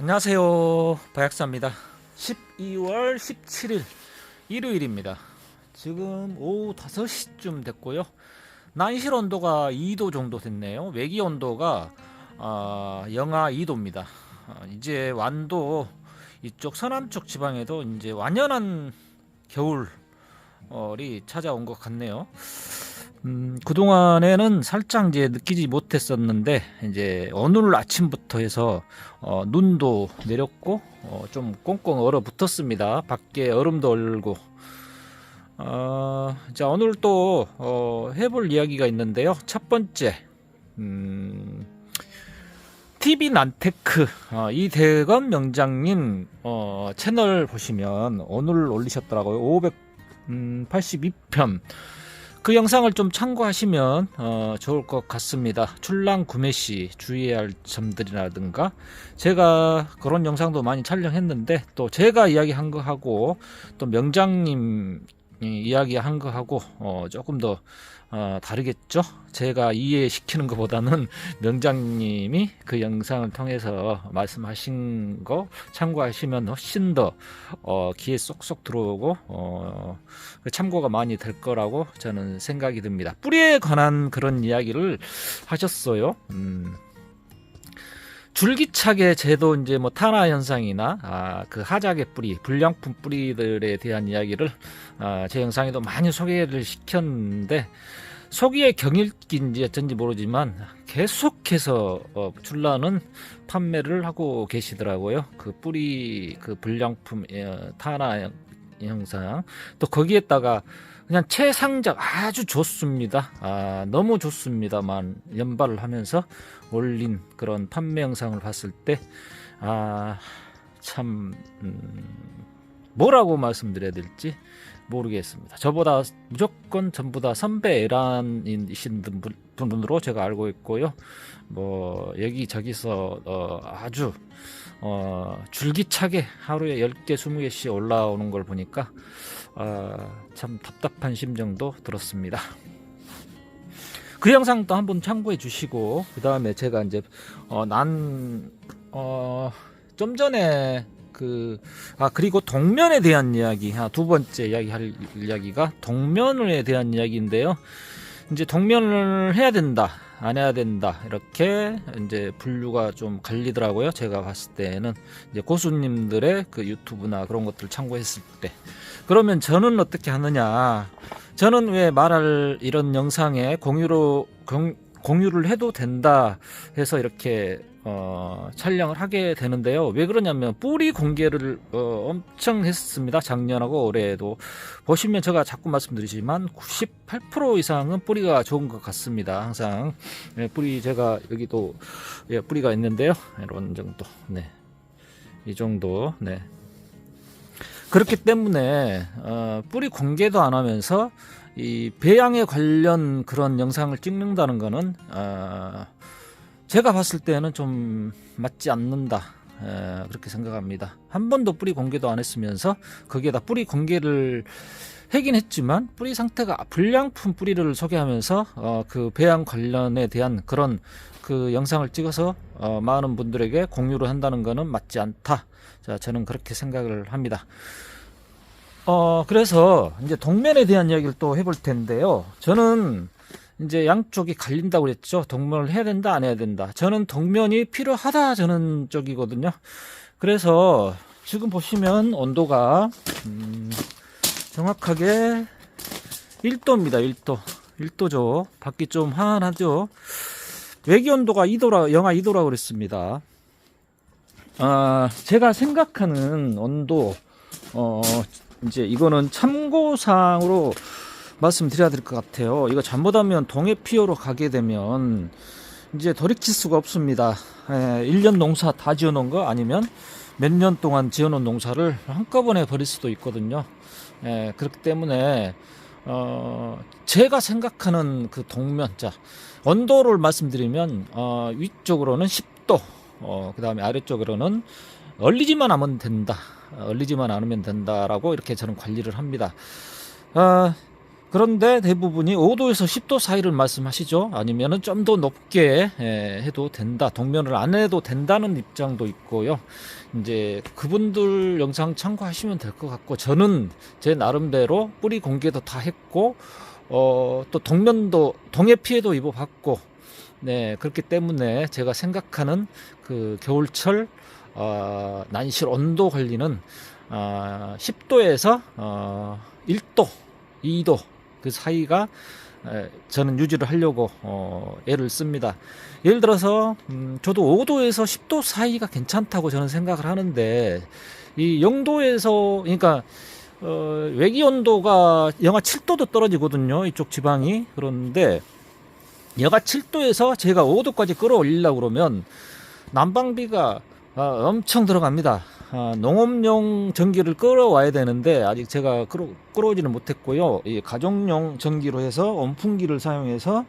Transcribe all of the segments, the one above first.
안녕하세요. 바약사입니다. 12월 17일 일요일입니다. 지금 오후 5시쯤 됐고요. 난실 온도가 2도 정도 됐네요. 외기 온도가 아, 영하 2도입니다. 아, 이제 완도 이쪽 서남쪽 지방에도 이제 완연한 겨울이 찾아온 것 같네요. 음, 그동안에는 살짝 이제 느끼지 못했었는데 이제 오늘 아침부터 해서 어, 눈도 내렸고 어, 좀 꽁꽁 얼어 붙었습니다. 밖에 얼음도 얼고 어, 자 오늘 또 어, 해볼 이야기가 있는데요. 첫 번째 음, TV 난테크 어, 이대건 명장님 어, 채널 보시면 오늘 올리셨더라고요. 582편 그 영상을 좀 참고하시면 어, 좋을 것 같습니다. 출랑 구매 시 주의해야 할 점들이라든가 제가 그런 영상도 많이 촬영했는데 또 제가 이야기한 거 하고 또 명장님 이야기한 거 하고 어, 조금 더 어, 다르겠죠. 제가 이해시키는 것보다는 명장님이 그 영상을 통해서 말씀하신 거 참고하시면 훨씬 더 어, 귀에 쏙쏙 들어오고 어, 그 참고가 많이 될 거라고 저는 생각이 듭니다. 뿌리에 관한 그런 이야기를 하셨어요. 음. 줄기차게 제도 이제 뭐 탄화 현상이나 아, 그 하작의 뿌리, 불량품 뿌리들에 대한 이야기를 아, 제 영상에도 많이 소개를 시켰는데 소기의 경일기인지 어쩐지 모르지만 계속해서 어, 줄라는 판매를 하고 계시더라고요. 그 뿌리 그 불량품 어, 탄화 영상 또 거기에다가 그냥 최상작 아주 좋습니다. 아, 너무 좋습니다만 연발을 하면서 올린 그런 판매 영상을 봤을 때 아, 참 음, 뭐라고 말씀드려야 될지 모르겠습니다. 저보다 무조건 전부 다 선배 에란이신 분- 분으로 제가 알고 있고요. 뭐 여기 저기서 어, 아주 어, 줄기차게 하루에 10개, 20개씩 올라오는 걸 보니까 아, 참 답답한 심정도 들었습니다. 그 영상도 한번 참고해 주시고 그 다음에 제가 이제 어, 난 어, 좀 전에 그 아 그리고 동면에 대한 이야기 아, 두 번째 이야기 할 이야기가 동면에 대한 이야기인데요. 이제 동면을 해야 된다 안 해야 된다. 이렇게 이제 분류가 좀 갈리더라고요. 제가 봤을 때는 이제 고수님들의 그 유튜브나 그런 것들 참고했을 때. 그러면 저는 어떻게 하느냐? 저는 왜 말할 이런 영상에 공유로 공, 공유를 해도 된다 해서 이렇게 어, 촬영을 하게 되는데요. 왜 그러냐면 뿌리 공개를 어, 엄청 했습니다. 작년하고 올해에도 보시면 제가 자꾸 말씀드리지만 98% 이상은 뿌리가 좋은 것 같습니다. 항상 예, 뿌리 제가 여기도 예, 뿌리가 있는데요. 이런 정도, 네, 이 정도, 네. 그렇기 때문에 어, 뿌리 공개도 안 하면서 이 배양에 관련 그런 영상을 찍는다는 거는 어, 제가 봤을 때는 좀 맞지 않는다 에, 그렇게 생각합니다. 한 번도 뿌리 공개도 안 했으면서 거기에다 뿌리 공개를 하긴 했지만 뿌리 상태가 불량품 뿌리를 소개하면서 어, 그 배양 관련에 대한 그런 그 영상을 찍어서 어, 많은 분들에게 공유를 한다는 것은 맞지 않다. 자, 저는 그렇게 생각을 합니다. 어, 그래서 이제 동면에 대한 이야기를 또 해볼 텐데요. 저는 이제 양쪽이 갈린다고 그랬죠. 동면을 해야 된다, 안 해야 된다. 저는 동면이 필요하다, 저는 쪽이거든요. 그래서 지금 보시면 온도가, 음, 정확하게 1도입니다, 1도. 1도죠. 밖이 좀 환하죠. 외기 온도가 2도라, 영하 2도라고 그랬습니다. 아, 제가 생각하는 온도, 어, 이제 이거는 참고사항으로 말씀드려야 될 것 같아요. 이거 잘못하면 동해 피어로 가게 되면 이제 돌이킬 수가 없습니다. 에, 1년 농사 다 지어놓은 거 아니면 몇 년 동안 지어놓은 농사를 한꺼번에 버릴 수도 있거든요. 에, 그렇기 때문에 어, 제가 생각하는 그 동면, 자, 온도를 말씀드리면, 어, 위쪽으로는 10도, 어, 그 다음에 아래쪽으로는 얼리지만 않으면 된다. 어, 얼리지만 않으면 된다라고 이렇게 저는 관리를 합니다. 어, 그런데 대부분이 5도에서 10도 사이를 말씀하시죠. 아니면은 좀 더 높게 예, 해도 된다. 동면을 안 해도 된다는 입장도 있고요. 이제 그분들 영상 참고하시면 될 것 같고 저는 제 나름대로 뿌리 공개도 다 했고 어, 또 동면도 동해 피해도 입어봤고 네 그렇기 때문에 제가 생각하는 그 겨울철 어, 난실 온도 관리는 어, 10도에서 어, 1도, 2도 그 사이가 에, 저는 유지를 하려고 어, 애를 씁니다. 예를 들어서 음, 저도 5도에서 10도 사이가 괜찮다고 저는 생각을 하는데 이 0도에서 그러니까 어, 외기 온도가 영하 7도도 떨어지거든요. 이쪽 지방이 그런데 영하 7도에서 제가 5도까지 끌어올리려고 그러면 난방비가 아, 엄청 들어갑니다. 아, 농업용 전기를 끌어와야 되는데 아직 제가 끌어, 끌어오지는 못했고요. 이 가정용 전기로 해서 온풍기를 사용해서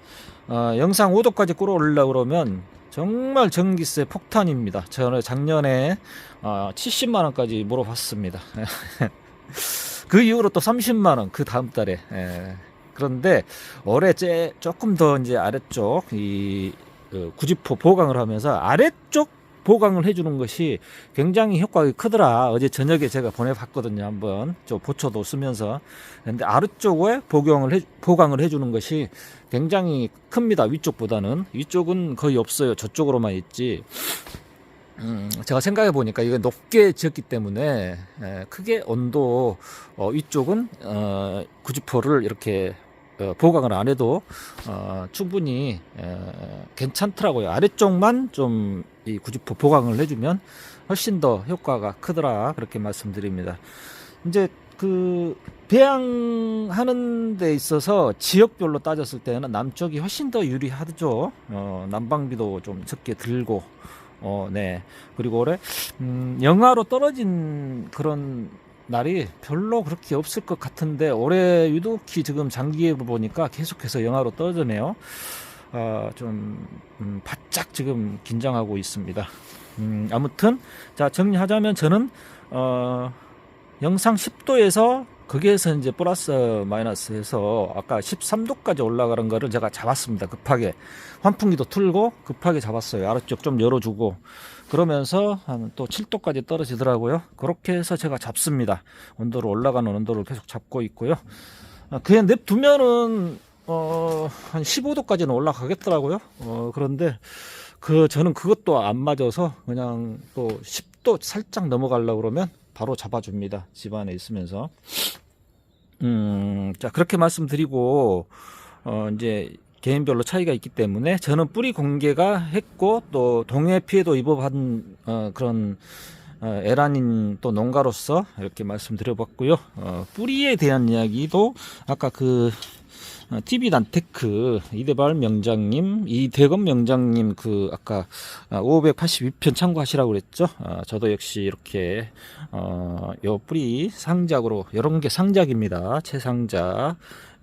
어, 영상 5도까지 끌어올리려고 그러면 정말 전기세 폭탄입니다. 저는 작년에 어, 70만 원까지 물어봤습니다. 그 이후로 또 30만 원 그 다음 달에 예. 그런데 올해 째 조금 더 이제 아래쪽 이 그, 구지포 보강을 하면서 아래쪽 보강을 해주는 것이 굉장히 효과가 크더라. 어제 저녁에 제가 보내봤거든요. 한번 저 보초도 쓰면서. 근데 아래쪽에 보강을 해, 보강을 해주는 것이 굉장히 큽니다. 위쪽보다는 위쪽은 거의 없어요. 저쪽으로만 있지. 음, 제가 생각해 보니까 이게 높게 지었기 때문에 에, 크게 온도 어, 위쪽은 어, 구지포를 이렇게 어, 보강을 안 해도 어, 충분히 에, 괜찮더라고요. 아래쪽만 좀 이 구지포 보강을 해주면 훨씬 더 효과가 크더라 그렇게 말씀드립니다. 이제 그 배양하는 데 있어서 지역별로 따졌을 때는 남쪽이 훨씬 더 유리하죠. 어, 난방비도 좀 적게 들고 어, 네. 그리고 올해 음, 영하로 떨어진 그런 날이 별로 그렇게 없을 것 같은데 올해 유독히 지금 장기예보 보니까 계속해서 영하로 떨어지네요. 어, 좀 음, 바짝 지금 긴장하고 있습니다. 음, 아무튼 자 정리하자면 저는 어, 영상 10도에서 거기에서 이제 플러스 마이너스 해서 아까 13도까지 올라가는 거를 제가 잡았습니다. 급하게 환풍기도 틀고 급하게 잡았어요. 아래쪽 좀 열어주고 그러면서 한 또 7도까지 떨어지더라고요. 그렇게 해서 제가 잡습니다. 온도를 올라가는 온도를 계속 잡고 있고요. 아, 그냥 냅두면은 어, 한 15도까지는 올라가겠더라고요. 어, 그런데 그 저는 그것도 안 맞아서 그냥 또 10도 살짝 넘어가려고 그러면 바로 잡아줍니다. 집 안에 있으면서. 음, 자, 그렇게 말씀드리고, 어, 이제 개인별로 차이가 있기 때문에 저는 뿌리 공개가 했고 또 동해 피해도 입어본 어, 그런 어, 에란인 또 농가로서 이렇게 말씀드려봤고요. 어, 뿌리에 대한 이야기도 아까 그 어, TV 단테크 이대발 명장님, 이대건 명장님 그 아까 582편 참고하시라고 그랬죠. 어, 저도 역시 이렇게 어, 요 뿌리 상작으로 이런 게 상작입니다. 최상작,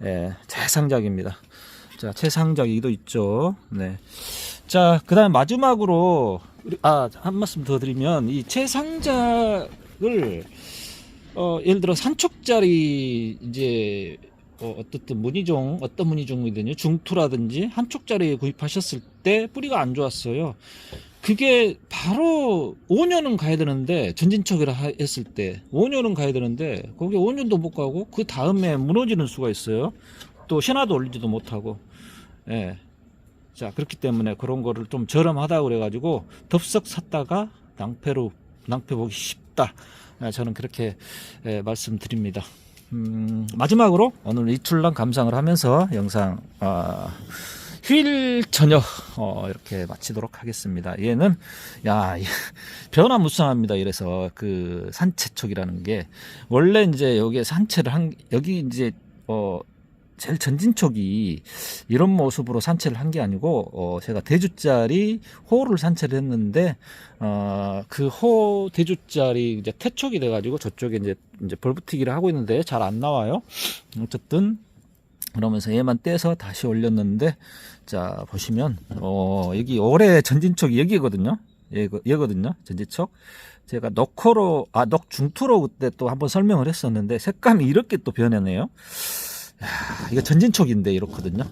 예, 최상작입니다. 자, 최상작 이도 있죠. 네. 자, 그 다음 마지막으로, 아, 한 말씀 더 드리면, 이 최상작을, 어, 예를 들어 산촉짜리, 이제, 어, 어떻든 문의종, 어떤 문의종이든요, 중투라든지 한촉짜리 구입하셨을 때 뿌리가 안 좋았어요. 그게 바로 5년은 가야 되는데, 전진척이라 하- 했을 때, 5년은 가야 되는데, 거기 5년도 못 가고, 그 다음에 무너지는 수가 있어요. 또 신화도 올리지도 못하고 예. 자 그렇기 때문에 그런 거를 좀 저렴하다 그래 가지고 덥석 샀다가 낭패로 낭패 보기 쉽다 예, 저는 그렇게 예, 말씀드립니다 음, 마지막으로 오늘 이틀간 감상을 하면서 영상 아, 휴일 저녁 어, 이렇게 마치도록 하겠습니다. 얘는 야 변화무쌍합니다. 이래서 그 산채촉이라는 게 원래 이제 여기에 산채를 한 여기 이제 어 제일 전진촉이 이런 모습으로 산채를 한게 아니고 어 제가 대주짜리 호를 산채를 했는데 어 그 호 대주짜리 이제 태촉이 돼가지고 저쪽에 이제 이제 벌붙이기를 하고 있는데 잘 안 나와요. 어쨌든 그러면서 얘만 떼서 다시 올렸는데 자 보시면 어 여기 올해 전진촉이 여기거든요. 얘, 얘거든요. 전진촉. 제가 넉코로 아 넉중투로 그때 또 한번 설명을 했었는데 색감이 이렇게 또 변하네요. 야, 이거 전진촉인데 이렇거든요.